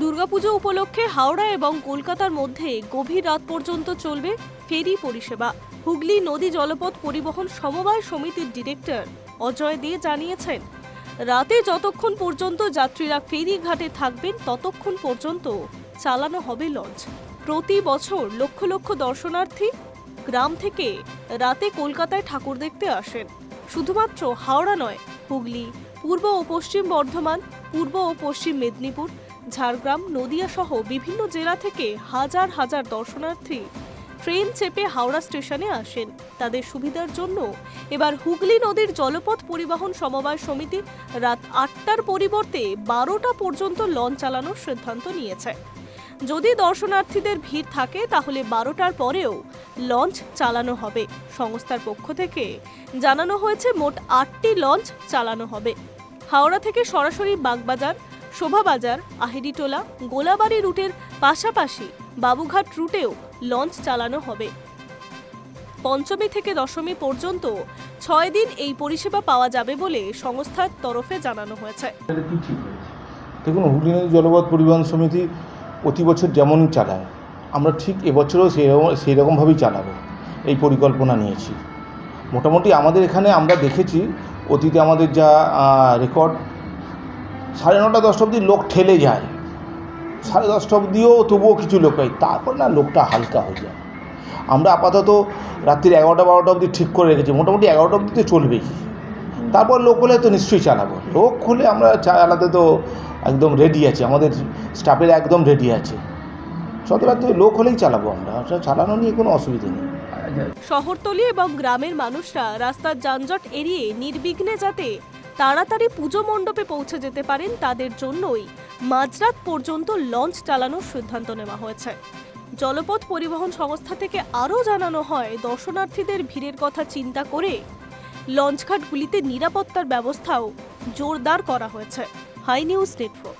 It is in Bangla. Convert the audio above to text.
দুর্গাপুজো উপলক্ষে হাওড়া এবং কলকাতার মধ্যে গভীর রাত পর্যন্ত চলবে ফেরি পরিষেবা। হুগলি নদী জলপথ পরিবহন সমবায় সমিতির ডিরেক্টর অজয় দে জানিয়েছেন, রাতে যতক্ষণ পর্যন্ত যাত্রীরা ফেরি ঘাটে থাকবেন, ততক্ষণ পর্যন্ত চালানো হবে লঞ্চ। প্রতি বছর লক্ষ লক্ষ দর্শনার্থী গ্রাম থেকে রাতে কলকাতায় ঠাকুর দেখতে আসেন। শুধুমাত্র হাওড়া নয়, হুগলি, পূর্ব ও পশ্চিম বর্ধমান, পূর্ব ও পশ্চিম মেদিনীপুর ঝাড়গ্রাম, নদিয়া সহ বিভিন্ন জেলা থেকে হাজার হাজার দর্শনার্থী ট্রেন চেপে হাওড়া স্টেশনে আসেন। তাদের সুবিধার জন্য এবার হুগলি নদীর জলপথ পরিবহন সমবায় সমিতি রাত আটটার পরিবর্তে বারোটা পর্যন্ত লঞ্চ চালানোর সিদ্ধান্ত নিয়েছে। যদি দর্শনার্থীদের ভিড় থাকে, তাহলে বারোটার পরেও লঞ্চ চালানো হবে। সংস্থার পক্ষ থেকে জানানো হয়েছে, মোট আটটি লঞ্চ চালানো হবে। হাওড়া থেকে সরাসরি বাগবাজার শোভাবাজার, আহিরিটোলা, গোলাবাড়ি রুটের পাশাপাশি বাবুঘাট রুটেও লঞ্চ চালানো হবে। পঞ্চমী থেকে দশমী পর্যন্ত ছয় দিন এই পরিষেবা পাওয়া যাবে বলে সংস্থার তরফে জানানো হয়েছে। দেখুন, হুগলি নদী জলপথ পরিবহন সমিতি প্রতি বছর যেমন চালায়, আমরা ঠিক এবছরও সেই রকম সেই রকমভাবেই চালাবো, এই পরিকল্পনা নিয়েছি। মোটামুটি আমাদের এখানে আমরা দেখেছি, অতীতে আমাদের যা রেকর্ড সাড়ে নটা দশটা অবধি লোক ঠেলে যায়। সাড়ে দশটা অবধিও তবুও কিছু লোক হয় তারপর না লোকটা হালকা হয়ে যায়। আমরা আপাতত রাত্রির এগারোটা বারোটা অবধি ঠিক করে রেখেছি। মোটামুটি এগারোটা অবধি তো চলবেই তারপর লোক হলে তো নিশ্চয়ই চালাবো। লোক হলে আমরা চালাতে তো একদম রেডি আছে। আমাদের স্টাফের একদম রেডি আছে। সতরাত্রি লোক হলেই চালাবো আমরা। চালানো নিয়ে কোনো অসুবিধা নেই। আচ্ছা, শহরতলি এবং গ্রামের মানুষরা রাস্তার যানজট এড়িয়ে নির্বিঘ্নে যাতে তাড়াতাড়ি পুজো মণ্ডপে পৌঁছে যেতে পারেন তাদের জন্যই। মাঝরাত পর্যন্ত লঞ্চ চালানোর সিদ্ধান্ত নেওয়া হয়েছে। জলপথ পরিবহন সংস্থা থেকে আরও জানানো হয়, দর্শনার্থীদের ভিড়ের কথা চিন্তা করে লঞ্চঘাটগুলিতে নিরাপত্তার ব্যবস্থাও জোরদার করা হয়েছে। High news network